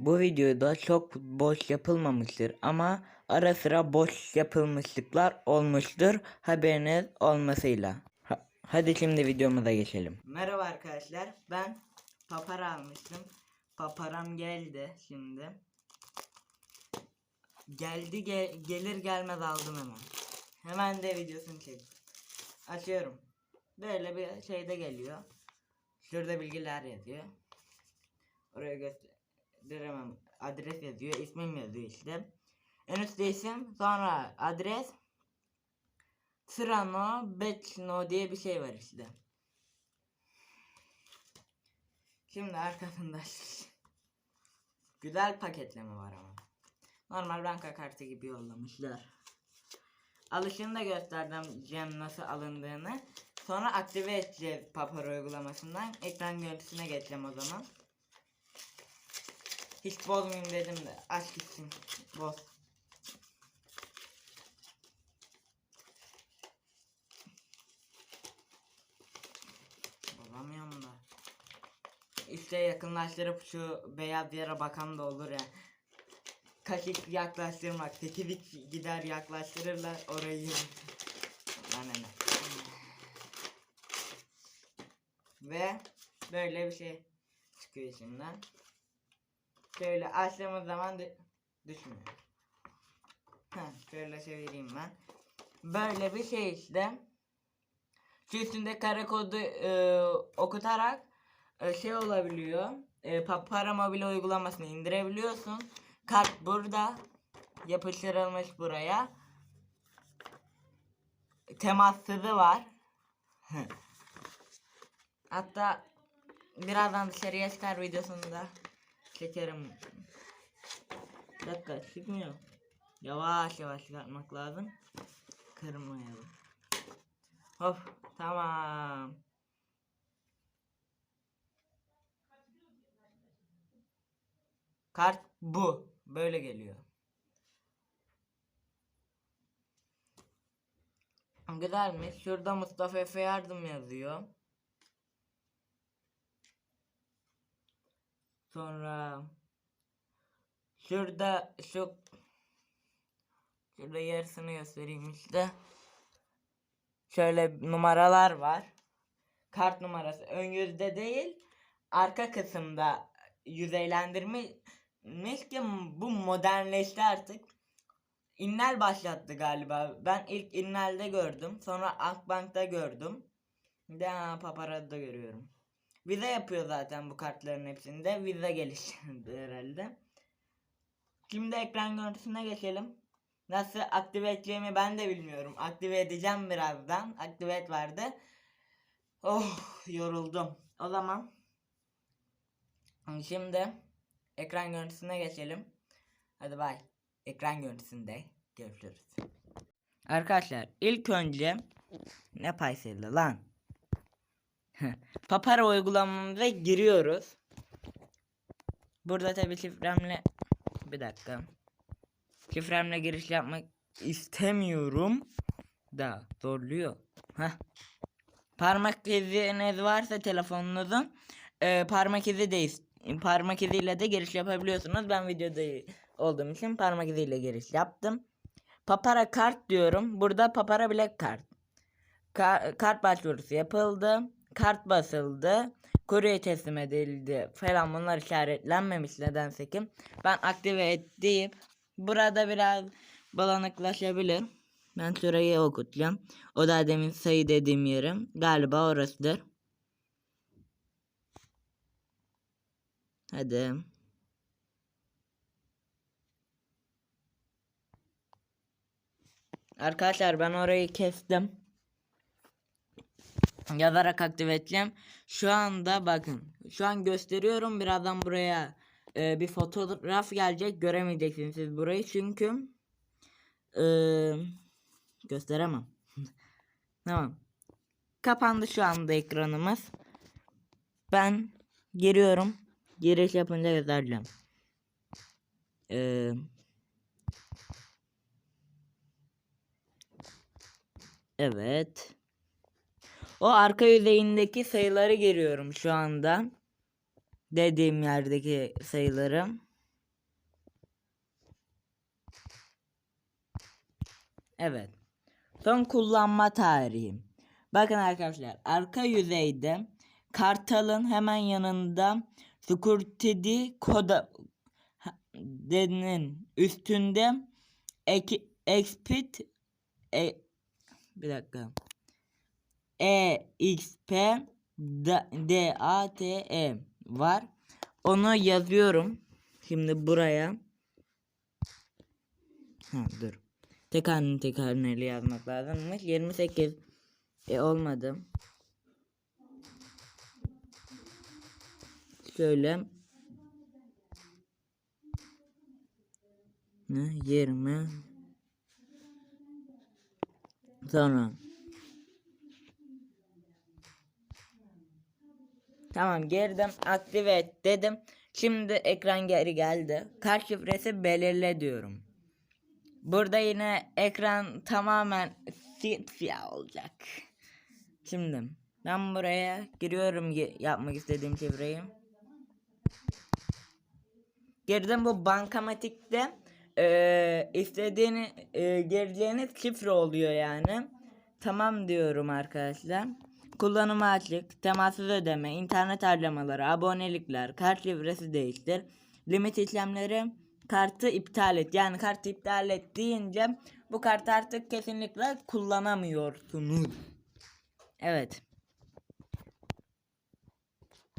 Bu videoda çok boş yapılmamıştır ama ara sıra boş yapılmışlıklar olmuştur haberiniz olmasıyla. Ha- hadi şimdi videomuza geçelim. Merhaba arkadaşlar ben papara almıştım. Paparam geldi şimdi. Geldi ge- gelir gelmez aldım hemen. Hemen de videosunu çektim. Açıyorum. Böyle bir şeyde geliyor. Şurada bilgiler yazıyor. Oraya gösteremem. Adres yazıyor. ismim yazıyor işte. En üstte isim. Sonra adres. Trano, Betno diye bir şey var işte. Şimdi arkasında güzel paketleme var ama. Normal banka kartı gibi yollamışlar. Alışını da göstereceğim nasıl alındığını. Sonra aktive edeceğiz Papara uygulamasından. Ekran görüntüsüne geçeceğim o zaman. Hiç bozmayayım dedim de aç gitsin. Boz. Bozamıyorum da. İşte yakınlaştırıp şu beyaz yere bakan da olur ya. Kaşık yaklaştırmak. Tekilik gider yaklaştırırlar orayı. Bana ne. Ve böyle bir şey çıkıyor içinden. Şöyle açtığımız zaman dü- düşmüyor. Şöyle çevireyim ben. Böyle bir şey işte. Şu üstünde kare kodu e, okutarak e, şey olabiliyor. E, pa- para mobil uygulamasını indirebiliyorsun. Kart burada. Yapıştırılmış buraya. Temassızı var. Hatta birazdan dışarıya çıkar videosunda çekerim. Bir dakika çıkmıyor. Yavaş yavaş çıkartmak lazım. Kırmayalım. Hop tamam. Kart bu. Böyle geliyor. Güzelmiş. Şurada Mustafa Efe yardım yazıyor. Sonra şurada şu şurada yarısını göstereyim işte. Şöyle numaralar var. Kart numarası ön yüzde değil arka kısımda yüzeylendirmiş ki bu modernleşti artık. İnnel başlattı galiba. Ben ilk İnnel'de gördüm. Sonra Akbank'ta gördüm. Bir de Papara'da görüyorum. Vize yapıyor zaten bu kartların hepsinde. Vize geliştirdi herhalde. Şimdi ekran görüntüsüne geçelim. Nasıl aktive edeceğimi ben de bilmiyorum. Aktive edeceğim birazdan. Aktive et vardı. Oh yoruldum. O zaman şimdi ekran görüntüsüne geçelim. Hadi bay. Ekran görüntüsünde görüşürüz. Arkadaşlar ilk önce ne paysaydı lan? Papara uygulamamıza giriyoruz. Burada tabi şifremle bir dakika. Şifremle giriş yapmak istemiyorum. Da zorluyor. Heh. Parmak iziniz varsa telefonunuzun e, parmak izi de parmak iziyle de giriş yapabiliyorsunuz. Ben videoda olduğum için parmak iziyle giriş yaptım. Papara kart diyorum. Burada papara bilek kart. Ka- kart başvurusu yapıldı. Kart basıldı. Kurye teslim edildi falan bunlar işaretlenmemiş nedense ki. Ben aktive et deyip burada biraz bulanıklaşabilir. Ben şurayı okutacağım. O da demin sayı dediğim yerim. Galiba orasıdır. Hadi. Arkadaşlar ben orayı kestim. Yazarak aktive edeceğim. Şu anda bakın. Şu an gösteriyorum. Birazdan buraya e, bir fotoğraf gelecek. Göremeyeceksiniz siz burayı. Çünkü e, gösteremem. tamam. Kapandı şu anda ekranımız. Ben giriyorum. Giriş yapınca göstereceğim. Eee Evet. O arka yüzeyindeki sayıları giriyorum şu anda. Dediğim yerdeki sayıları. Evet. Son kullanma tarihi. Bakın arkadaşlar arka yüzeyde kartalın hemen yanında Skurtidi koda denin üstünde ek, expit e, bir dakika e x p D, D A T E var. Onu yazıyorum. Şimdi buraya. Ha dur. Tek haneli tek haneli yazmak lazımmış. 28 e, olmadı. Şöyle. Ne? 20 Sonra Tamam geriden aktive et dedim. Şimdi ekran geri geldi. Kart şifresi belirle diyorum. Burada yine ekran tamamen siyah olacak. Şimdi ben buraya giriyorum yapmak istediğim şifreyi. Girdim bu bankamatikte eee istediğini eee gireceğiniz şifre oluyor yani. Tamam diyorum arkadaşlar. Kullanımı açık, temassız ödeme, internet harcamaları, abonelikler, kart şifresi değiştir, limit işlemleri, kartı iptal et. Yani kartı iptal et deyince bu kartı artık kesinlikle kullanamıyorsunuz. Evet.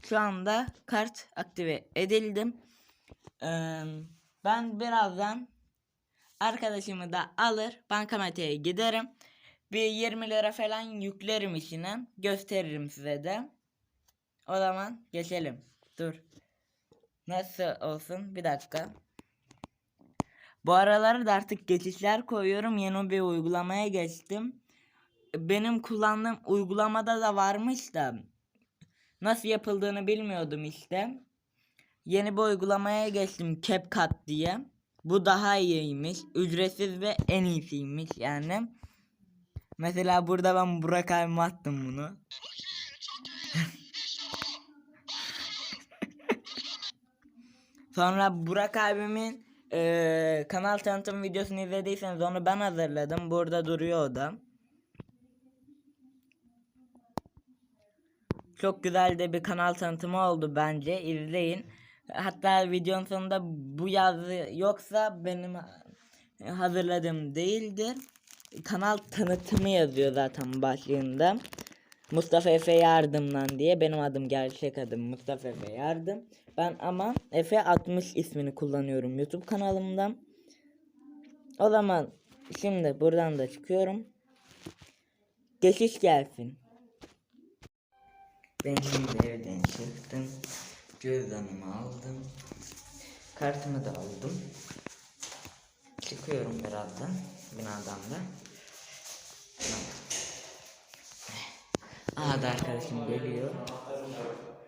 Şu anda kart aktive edildim. Eee, ben birazdan arkadaşımı da alır bankamatiğe giderim. Bir 20 lira falan yüklerim içine. Gösteririm size de. O zaman geçelim. Dur. Nasıl olsun? Bir dakika. Bu araları da artık geçişler koyuyorum. Yeni bir uygulamaya geçtim. Benim kullandığım uygulamada da varmış da nasıl yapıldığını bilmiyordum işte. Yeni bir uygulamaya geçtim CapCut diye. Bu daha iyiymiş. Ücretsiz ve en iyisiymiş yani. Mesela burada ben Burak abime attım bunu. Sonra Burak abimin eee, kanal tanıtım videosunu izlediyseniz onu ben hazırladım. Burada duruyor o da. Çok güzel de bir kanal tanıtımı oldu bence. İzleyin. Hatta videonun sonunda bu yazı yoksa benim hazırladığım değildir. Kanal tanıtımı yazıyor zaten başlığında. Mustafa Efe Yardımlan diye benim adım gerçek adım Mustafa Efe Yardım. Ben ama Efe 60 ismini kullanıyorum YouTube kanalımda. O zaman şimdi buradan da çıkıyorum. Geçiş gelsin. Ben şimdi evden çıktım. Cüzdanımı aldım. Kartımı da aldım. Çıkıyorum birazdan binadan da. Aha da arkadaşım geliyor.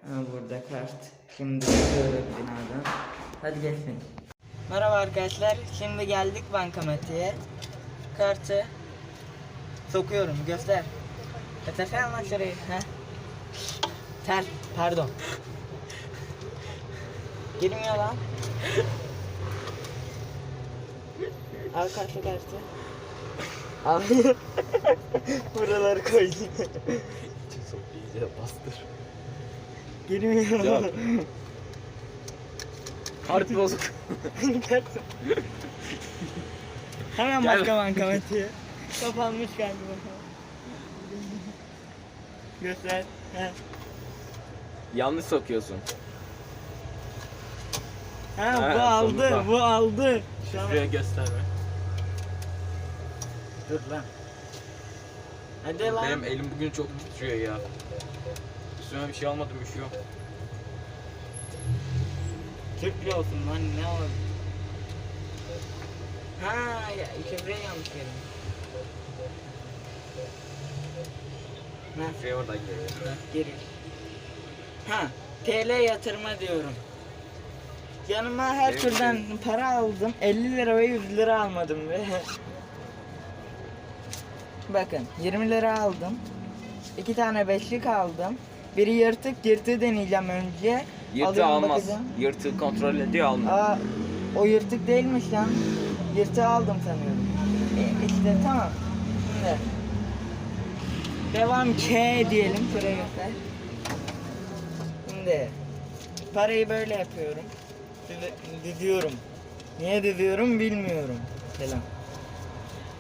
Ha, burada kart. Şimdi çıkıyoruz binadan. Hadi geçsin. Merhaba arkadaşlar. Şimdi geldik bankamatiğe. Kartı sokuyorum. Göster. Göstersene lan şurayı. Ha? Ter. Pardon. Girmiyor lan. Al kartı kartı. Al. Buraları koydum. Çok iyice bastır. Girmiyor. Ya. Kart bozuk. Kart. Hemen Gel. başka bankamatiğe. Kapanmış galiba. Göster. Yanlış sokuyorsun. Ha, Ha, bu aldı, sonunda. bu aldı. Tamam. Şuraya gösterme. Dur lan. Hadi lan. Benim elim bugün çok titriyor ya. Üstüme bir şey almadım üşüyor. Türk lira olsun lan ne var? Ha ya şifreyi yanlış yedim. Ha, Şuraya oradan geliyor. geri. Ha TL yatırma diyorum. Yanıma her türden para aldım. 50 lira ve 100 lira almadım ve Bakın 20 lira aldım. İki tane beşlik aldım. Biri yırtık yırtığı deneyeceğim önce. Yırtığı Alıyorum, almaz. bakacağım. Yırtığı kontrol ediyor almaz. Aa, o yırtık değilmiş lan. Yırtığı aldım sanıyorum. E, işte tamam. Şimdi. Devam K diyelim. Şuraya göster. Şimdi. Parayı böyle yapıyorum. Diziyorum. Niye diziyorum bilmiyorum. Selam.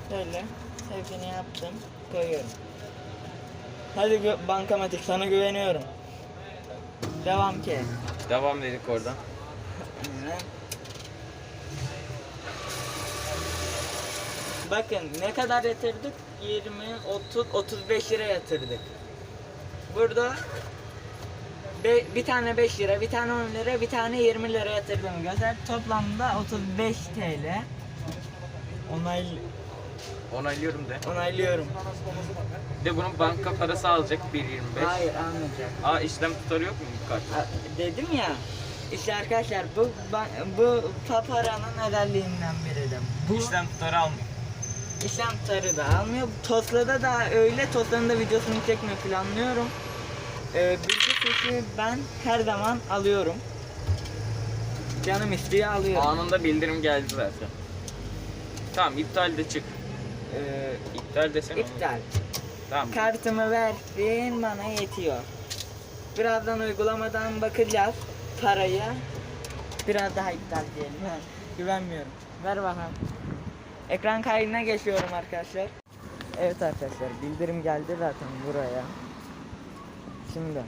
Şöyle. Hepsini yaptım. Koyuyorum. Hadi gö- bankamatik sana güveniyorum. Devam K. Devam dedik oradan. Bakın ne kadar yatırdık? 20, 30, 35 lira yatırdık. Burada be- bir tane 5 lira, bir tane 10 lira, bir tane 20 lira yatırdım göster. Toplamda 35 TL. Onay Onaylıyorum de. onaylıyorum. De bunun banka parası alacak 1.25. Hayır almayacak. Aa işlem tutarı yok mu bu kartta? Dedim ya. İşte arkadaşlar bu bu paparanın özelliğinden biri de. Bu İşlem tutarı almıyor. İşlem tutarı da almıyor. Tosla'da da öyle. Tosla'nın da videosunu çekmeyi planlıyorum. Ee, bilgi sesi ben her zaman alıyorum. Canım istiyor alıyorum. Anında bildirim geldi zaten. Tamam iptal de çık. Ee, iptal desene. İptal. Tamam. Kartımı verdin bana yetiyor. Birazdan uygulamadan bakacağız paraya. Biraz daha iptal diyelim. Ha, güvenmiyorum. Ver bakalım. Ekran kaydına geçiyorum arkadaşlar. Evet arkadaşlar bildirim geldi zaten buraya. Şimdi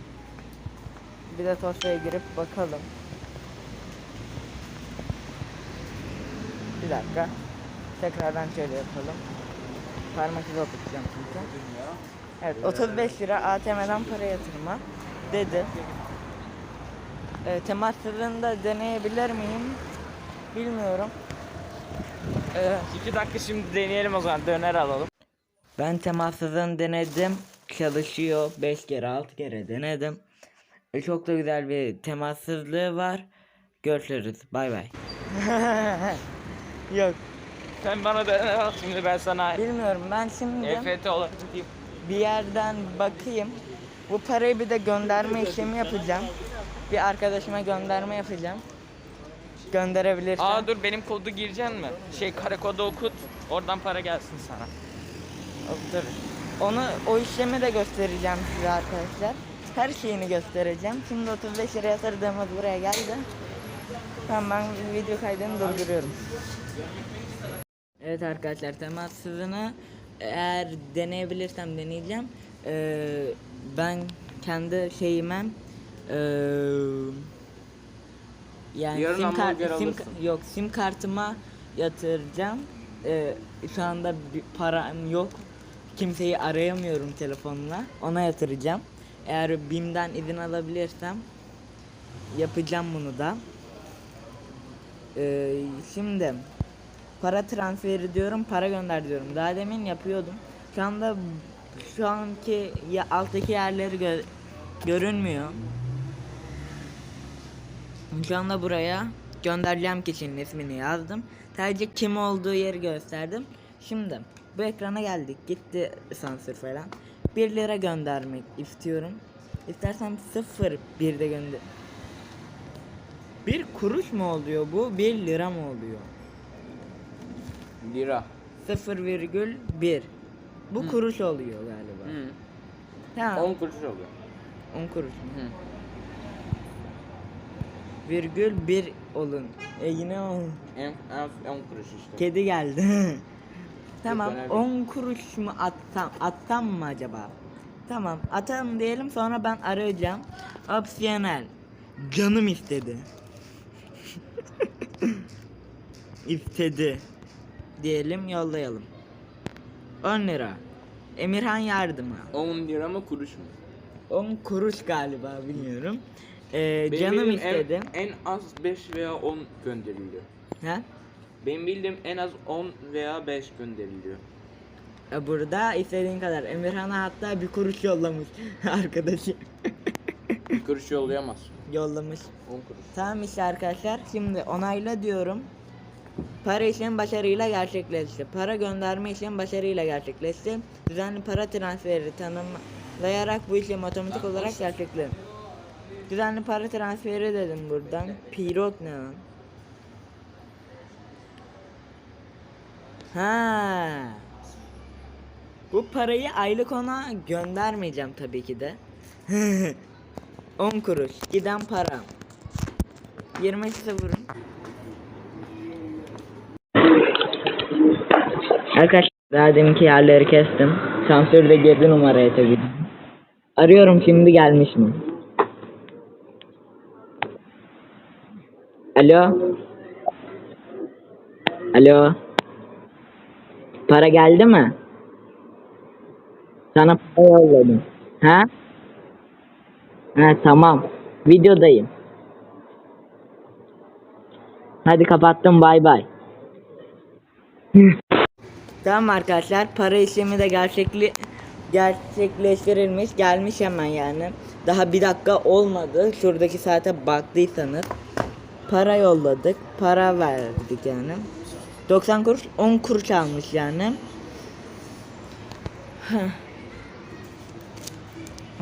bir de Tosya'ya girip bakalım. Bir dakika. Tekrardan şöyle yapalım. Parmak izi okutacağım çünkü. Evet 35 lira ATM'den para yatırma dedi. E, temassızını da deneyebilir miyim? Bilmiyorum. E, 2 dakika şimdi deneyelim o zaman döner alalım. ben temassızını denedim. Çalışıyor. 5 kere 6 kere denedim. E, çok da güzel bir temassızlığı var. Görüşürüz. Bay bay. Yok. Sen bana döner al şimdi ben sana Bilmiyorum ben şimdi EFT olarak bir yerden bakayım. Bu parayı bir de gönderme işlemi yapacağım. Bir arkadaşıma gönderme yapacağım. Gönderebilirsem. Aa dur benim kodu gireceksin mi? Şey kare kodu okut. Oradan para gelsin sana. Dur. Onu o işlemi de göstereceğim size arkadaşlar. Her şeyini göstereceğim. Şimdi 35 lira yatırdığımız buraya geldi. Tamam ben video kaydını durduruyorum. Evet arkadaşlar temassızını eğer deneyebilirsem deneyeceğim. Ee, ben kendi şeyime ee, yani Yarın sim kart hamburger sim, alırsın. yok sim kartıma yatıracağım. Ee, şu anda bir param yok. Kimseyi arayamıyorum telefonla. Ona yatıracağım. Eğer BİM'den izin alabilirsem yapacağım bunu da. Ee, şimdi para transferi diyorum, para gönder diyorum. Daha demin yapıyordum. Şu anda şu anki ya alttaki yerleri gö- görünmüyor. Şu anda buraya göndereceğim kişinin ismini yazdım. Sadece kim olduğu yeri gösterdim. Şimdi bu ekrana geldik. Gitti sansür falan. 1 lira göndermek istiyorum. İstersem 0 bir de gönder. Bir kuruş mu oluyor bu? 1 lira mı oluyor? Lira. 0,1 Bu kuruş oluyor galiba. Hı. Tamam. 10 kuruş oluyor. 10 kuruş? Hı. Virgül 1 olun. E yine o. En, en 10 kuruş işte. Kedi geldi. tamam. önemli. 10 kuruş mu atsam atsam mı acaba? Tamam atalım diyelim sonra ben arayacağım. Opsiyonel. Canım istedi. istedi. Diyelim yollayalım. 10 lira. Emirhan yardıma. 10 lira mı kuruş mu? 10 kuruş galiba bilmiyorum. Ee, Benim canım bildiğim en- istedi. En, az 5 veya 10 gönderiliyor. Ha? Benim bildiğim en az 10 veya 5 gönderiliyor. E, Burada istediğin kadar. Emirhan'a hatta bir kuruş yollamış arkadaşı. Bir kuruş yollayamaz. yollamış. 10 kuruş. Tamam işte arkadaşlar. Şimdi onayla diyorum. Para işlemi başarıyla gerçekleşti. Para gönderme işlemi başarıyla gerçekleşti. Düzenli para transferi tanımlayarak bu işlem otomatik olarak gerçekleşti. Düzenli para transferi dedim buradan. Pirot ne lan? Ha. Bu parayı aylık ona göndermeyeceğim tabii ki de. 10 kuruş giden para. 20 sıfırım. Arkadaşlar daha deminki yerleri kestim. Sansürde girdi numaraya tabii. Arıyorum şimdi gelmiş mi? Alo. Alo. Para geldi mi? Sana para yolladım. Ha? Ha tamam. Videodayım. Hadi kapattım bay bay. Tamam arkadaşlar para işlemi de gerçekli gerçekleştirilmiş gelmiş hemen yani. Daha bir dakika olmadı. Şuradaki saate baktıysanız. Para yolladık. Para verdik yani. 90 kuruş 10 kuruş almış yani.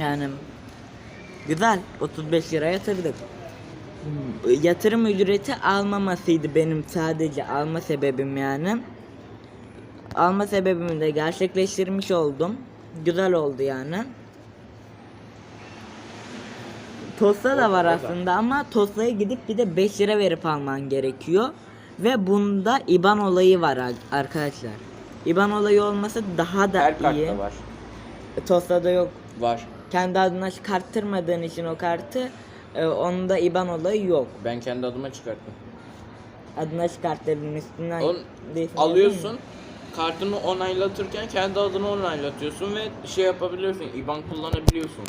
Yani güzel 35 lira yatırdık. Hmm, Yatırım ücreti almamasıydı benim sadece alma sebebim yani. Alma sebebimi de gerçekleştirmiş oldum. Güzel oldu yani. Tosta da var aslında ama Tosta'ya gidip bir de 5 lira verip alman gerekiyor. Ve bunda IBAN olayı var ar- arkadaşlar. IBAN olayı olmasa daha da Her iyi. kartta var. Tosta'da yok. Var. Kendi adına çıkarttırmadığın için o kartı e, onda IBAN olayı yok. Ben kendi adıma çıkarttım. Adına çıkarttırdın üstünden. Alıyorsun. yazıyor Kartını onaylatırken kendi adını onaylatıyorsun ve şey yapabiliyorsun. IBAN kullanabiliyorsun.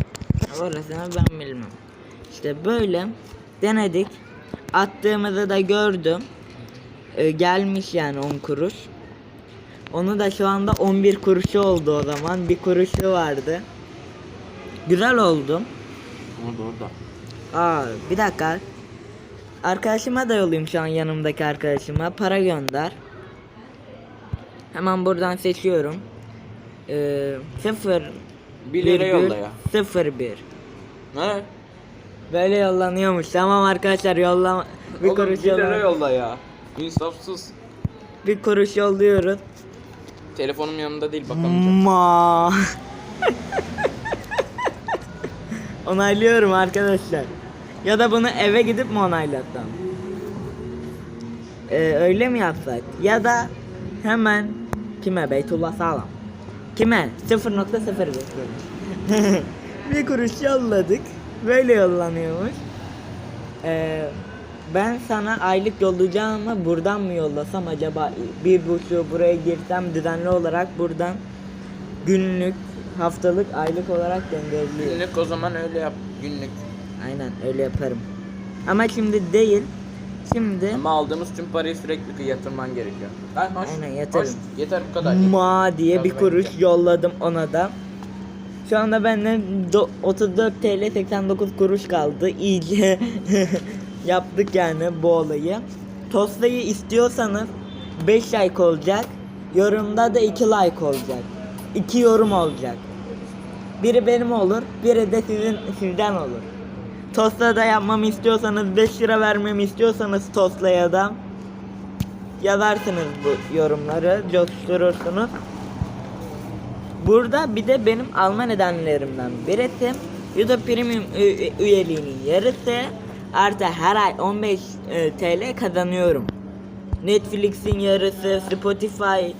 Orasını ben bilmem. İşte böyle denedik. Attığımızı da gördüm. E, gelmiş yani 10 kuruş. Onu da şu anda 11 kuruşu oldu o zaman. Bir kuruşu vardı. Güzel oldu. Orada orada. Aa bir dakika. Arkadaşıma da yollayayım şu an yanımdaki arkadaşıma. Para gönder. Hemen buradan seçiyorum. Ee, 0 Bir lira yolla ya. 0 1 Ne? Böyle yollanıyormuş. Tamam arkadaşlar yollama. Bir Oğlum, kuruş bir lira yolla. yolla ya. İnsafsız. Bir kuruş yolluyoruz. Telefonum yanımda değil bakamayacağım. Ma. Onaylıyorum arkadaşlar. Ya da bunu eve gidip mi onaylatsam? Ee, öyle mi yapsak? Ya da hemen kime? Beytullah Sağlam. Kime? 0.01 Bir kuruş yolladık. Böyle yollanıyormuş. Ee, ben sana aylık yollayacağım ama buradan mı yollasam acaba bir buçuğu buraya girsem düzenli olarak buradan günlük, haftalık, aylık olarak gönderiliyor. Günlük o zaman öyle yap. Günlük. Aynen öyle yaparım. Ama şimdi değil. Şimdi Ama aldığımız tüm parayı sürekli yatırman gerekiyor. Lan hoş. Aynen, yatırım. hoş. Yeter bu kadar. ma diye bir kuruş bekle. yolladım ona da. Şu anda benden do- 34 TL 89 kuruş kaldı. İyice yaptık yani bu olayı. Tostayı istiyorsanız 5 like olacak. Yorumda da 2 like olacak. 2 yorum olacak. Biri benim olur, biri de sizin sizden olur. Tosta da yapmamı istiyorsanız 5 lira vermemi istiyorsanız Tosta'ya da yazarsınız bu yorumları, coşturursunuz. Burada bir de benim alma nedenlerimden birisi YouTube Premium üyeliğinin yarısı artı her ay 15 e, TL kazanıyorum. Netflix'in yarısı, Spotify,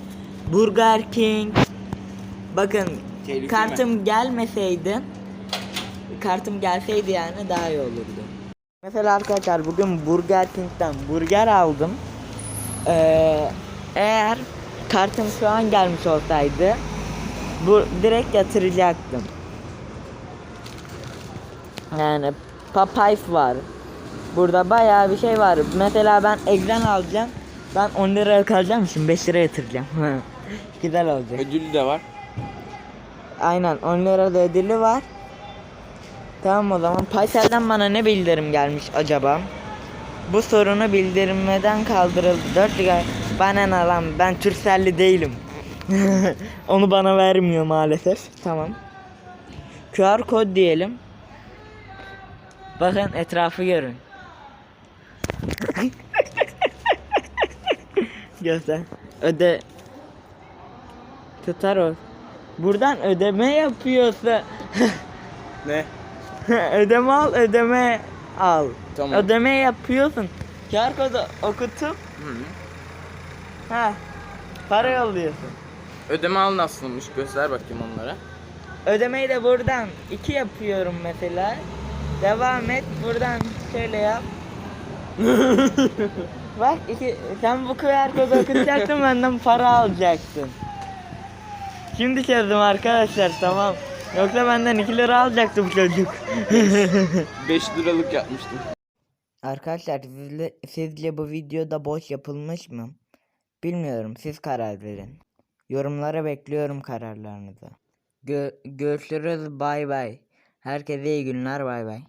Burger King. Bakın Tehlikeli kartım gelmeseydi kartım gelseydi yani daha iyi olurdu. Mesela arkadaşlar bugün Burger King'den burger aldım. Ee, eğer kartım şu an gelmiş olsaydı bu direkt yatıracaktım. Yani Popeyes var. Burada bayağı bir şey var. Mesela ben egzen alacağım. Ben 10 liraya kalacağım şimdi 5 lira yatıracağım. Güzel olacak. Ödülü de var. Aynen 10 lira da ödülü var. Tamam o zaman Paysel'den bana ne bildirim gelmiş acaba? Bu sorunu bildirilmeden kaldırıldı. 4 GB. Bana ne lan ben Türkcelli değilim. Onu bana vermiyor maalesef. Tamam. QR kod diyelim. Bakın etrafı görün. Göster. Öde tutar o. Buradan ödeme yapıyorsa Ne? ödeme al ödeme al. Tamam. Ödeme yapıyorsun. QR kodu okutup Hı. ha para yolluyorsun. Ödeme al nasılmış göster bakayım onlara. Ödemeyi de buradan iki yapıyorum mesela. Devam et buradan şöyle yap. Bak iki, sen bu QR kodu okutacaktın benden para alacaksın. Şimdi çözdüm arkadaşlar tamam. Yoksa benden 2 lira alacaktı bu çocuk. 5 liralık yapmıştım. Arkadaşlar sizle, sizce bu videoda boş yapılmış mı? Bilmiyorum siz karar verin. Yorumlara bekliyorum kararlarınızı. Gö- görüşürüz bay bay. Herkese iyi günler bay bay.